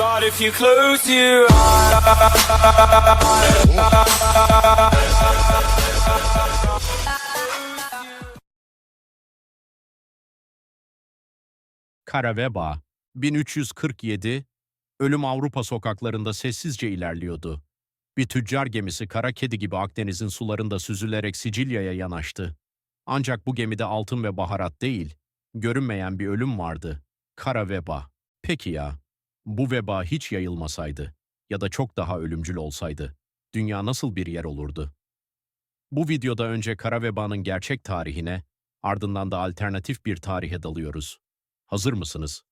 But if you close your eyes, Kara veba 1347 ölüm Avrupa sokaklarında sessizce ilerliyordu. Bir tüccar gemisi kara kedi gibi Akdeniz'in sularında süzülerek Sicilya'ya yanaştı. Ancak bu gemide altın ve baharat değil, görünmeyen bir ölüm vardı. Kara veba. Peki ya, bu veba hiç yayılmasaydı ya da çok daha ölümcül olsaydı, dünya nasıl bir yer olurdu? Bu videoda önce kara vebanın gerçek tarihine, ardından da alternatif bir tarihe dalıyoruz. Hazır mısınız?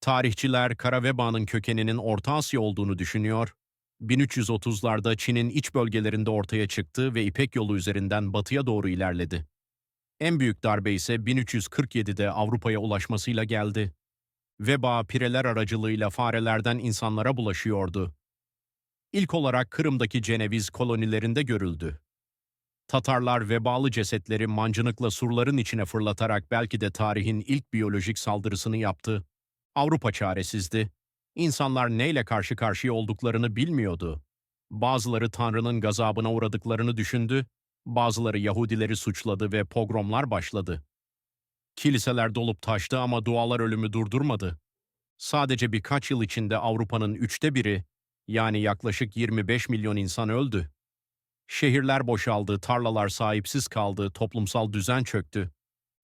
Tarihçiler kara vebanın kökeninin Orta Asya olduğunu düşünüyor. 1330'larda Çin'in iç bölgelerinde ortaya çıktı ve İpek yolu üzerinden batıya doğru ilerledi. En büyük darbe ise 1347'de Avrupa'ya ulaşmasıyla geldi. Veba pireler aracılığıyla farelerden insanlara bulaşıyordu. İlk olarak Kırım'daki Ceneviz kolonilerinde görüldü. Tatarlar vebalı cesetleri mancınıkla surların içine fırlatarak belki de tarihin ilk biyolojik saldırısını yaptı. Avrupa çaresizdi. İnsanlar neyle karşı karşıya olduklarını bilmiyordu. Bazıları Tanrı'nın gazabına uğradıklarını düşündü, bazıları Yahudileri suçladı ve pogromlar başladı. Kiliseler dolup taştı ama dualar ölümü durdurmadı. Sadece birkaç yıl içinde Avrupa'nın üçte biri, yani yaklaşık 25 milyon insan öldü. Şehirler boşaldı, tarlalar sahipsiz kaldı, toplumsal düzen çöktü.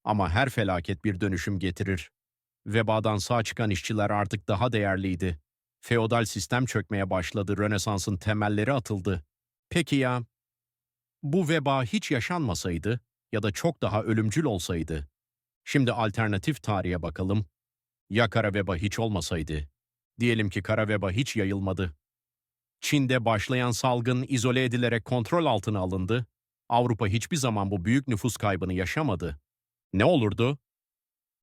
Ama her felaket bir dönüşüm getirir. Vebadan sağ çıkan işçiler artık daha değerliydi. Feodal sistem çökmeye başladı, Rönesans'ın temelleri atıldı. Peki ya, bu veba hiç yaşanmasaydı ya da çok daha ölümcül olsaydı? Şimdi alternatif tarihe bakalım. Ya kara veba hiç olmasaydı? Diyelim ki kara veba hiç yayılmadı. Çin'de başlayan salgın izole edilerek kontrol altına alındı. Avrupa hiçbir zaman bu büyük nüfus kaybını yaşamadı. Ne olurdu?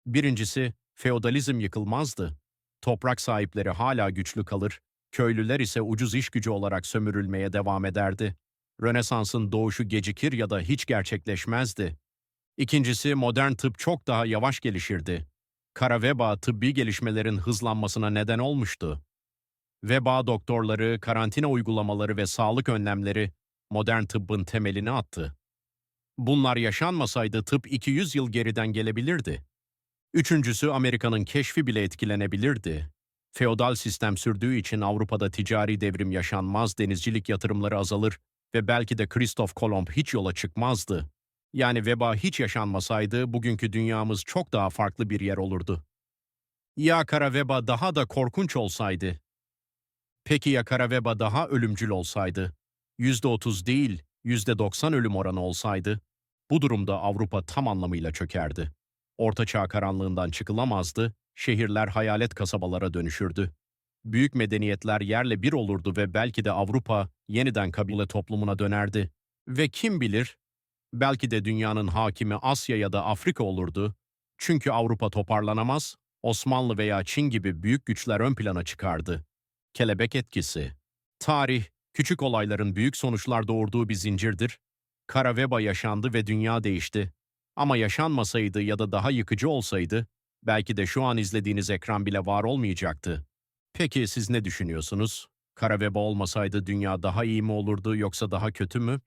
Birincisi, feodalizm yıkılmazdı. Toprak sahipleri hala güçlü kalır, köylüler ise ucuz iş gücü olarak sömürülmeye devam ederdi. Rönesans'ın doğuşu gecikir ya da hiç gerçekleşmezdi. İkincisi, modern tıp çok daha yavaş gelişirdi. Kara veba tıbbi gelişmelerin hızlanmasına neden olmuştu. Veba doktorları, karantina uygulamaları ve sağlık önlemleri modern tıbbın temelini attı. Bunlar yaşanmasaydı tıp 200 yıl geriden gelebilirdi. Üçüncüsü Amerika'nın keşfi bile etkilenebilirdi. Feodal sistem sürdüğü için Avrupa'da ticari devrim yaşanmaz, denizcilik yatırımları azalır ve belki de Kristof Kolomb hiç yola çıkmazdı. Yani veba hiç yaşanmasaydı bugünkü dünyamız çok daha farklı bir yer olurdu. Ya kara veba daha da korkunç olsaydı? Peki ya kara veba daha ölümcül olsaydı? %30 değil, %90 ölüm oranı olsaydı? Bu durumda Avrupa tam anlamıyla çökerdi. Ortaçağ karanlığından çıkılamazdı, şehirler hayalet kasabalara dönüşürdü. Büyük medeniyetler yerle bir olurdu ve belki de Avrupa yeniden kabile toplumuna dönerdi. Ve kim bilir, belki de dünyanın hakimi Asya ya da Afrika olurdu. Çünkü Avrupa toparlanamaz, Osmanlı veya Çin gibi büyük güçler ön plana çıkardı. Kelebek etkisi. Tarih, küçük olayların büyük sonuçlar doğurduğu bir zincirdir. Kara veba yaşandı ve dünya değişti. Ama yaşanmasaydı ya da daha yıkıcı olsaydı, belki de şu an izlediğiniz ekran bile var olmayacaktı. Peki siz ne düşünüyorsunuz? Kara veba olmasaydı dünya daha iyi mi olurdu yoksa daha kötü mü?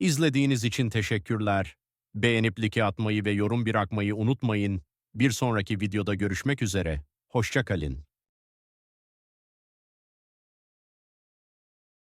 İzlediğiniz için teşekkürler. Beğenip like atmayı ve yorum bırakmayı unutmayın. Bir sonraki videoda görüşmek üzere. Hoşça kalın.